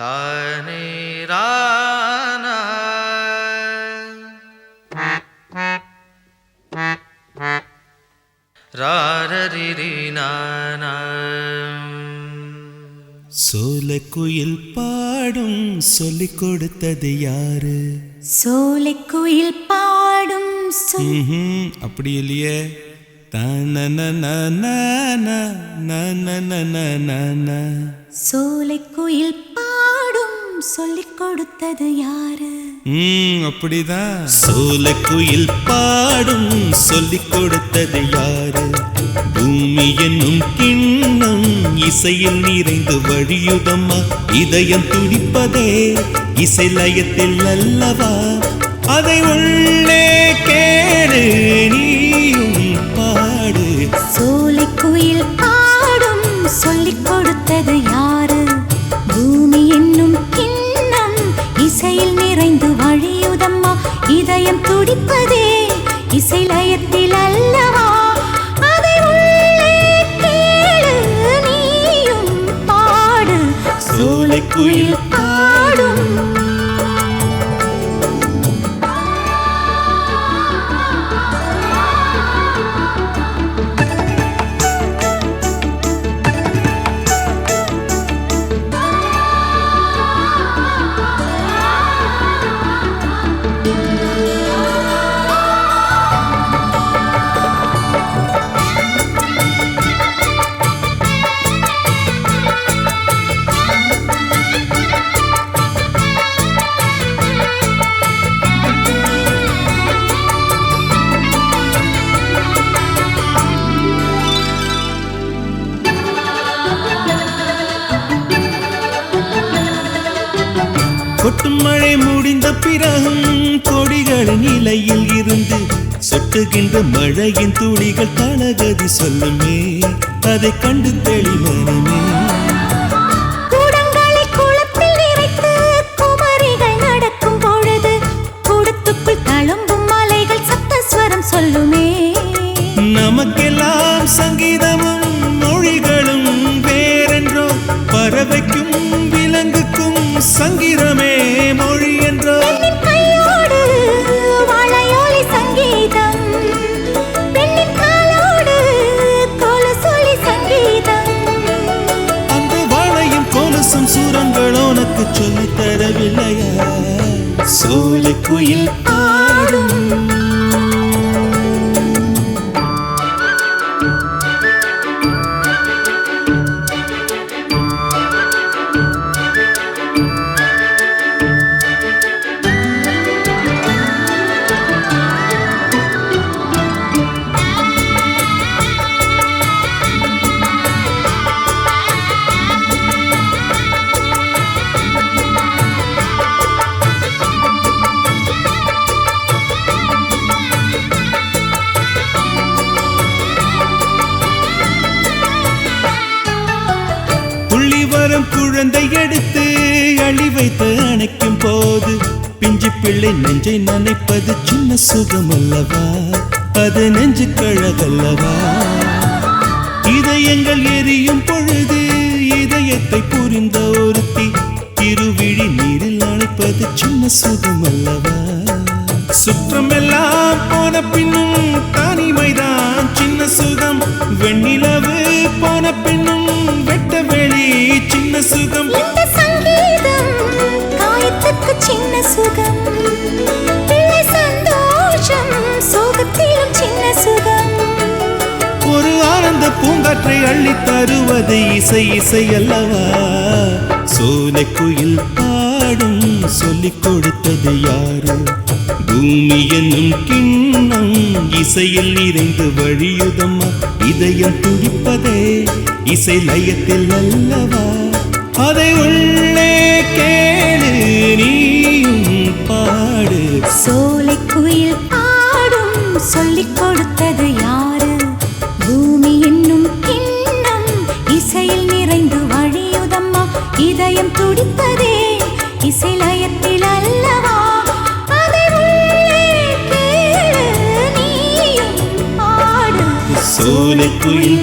தானே சோலைக்குயில் பாடும் சொல்லிக் கொடுத்தது யாரு சோலைக்குயில் பாடும் அப்படி இல்லையே சோலைக்குயில் சொல்லிக் கொடுத்தது யாரு? ம், அப்படிதான் சோலைக்குயில் பாடும் சொல்லிக் கொடுத்தது யாரு? பூமி என்னும் கிண்ணம் இசையில் நிறைந்து வழியுதம்மா. இதயம் துடிப்பதே இசை லயத்தில் அல்லவா? அதை உள்ளே கேடு நீயும் Roulez couille கொட்டும் மழை முடிந்த பிறகும் கொடிகளின் நிலையில் இருந்து சொட்டுகின்ற மழையின் துளிகள் தளகதி சொல்லுமே. அதை கண்டு சப்தஸ்வரம் சொல்லுமே. நமக்கெல்லாம் சங்கீதமும் மொழிகளும் வேறென்றோ பறவைக்கும் அந்த வாழையும் கொலுசும் சூரங்கள் உனக்கு சொல்லித் தரவில்லையா. சோலை குயில் குழந்தை எடுத்து அழி வைத்து அணைக்கும் போது பிஞ்சு பிள்ளை நெஞ்சை நினைப்பது சின்ன சுகம் அல்லவா அது நெஞ்சு கழகல்லவா? இதயங்கள் எரியும் பொழுது இதயத்தை புரிந்த ஒருத்தி இருவிழி நீரில் அணைப்பது சின்ன சுகம் அல்லவா சுற்றமெல்லாம் போன பின்னும் தனிமைதான் சின்ன சுகம். வெண்ணிலவு போன பின்னும் சின்ன சுகம். இந்த சங்கீதம் காயத்துக்கு சின்ன சுகம். பிள்ளை சந்தோஷம் சோகத்திலும் சின்ன சுகம். ஒரு ஆனந்த பூங்காற்றை அள்ளி தருவது இசை இசை அல்லவா சோலை குயில் பாடும் சொல்லிக் கொடுத்தது யாரு? பூமி என்னும் கிண்ணம் இசையில் நிறைந்து வழியுதம்மா. இதயம் துடிப்பதே இசை லயத்தில் அல்லவா? அதை உள்ளே கேளு நீ സൂലക്കുയിൽ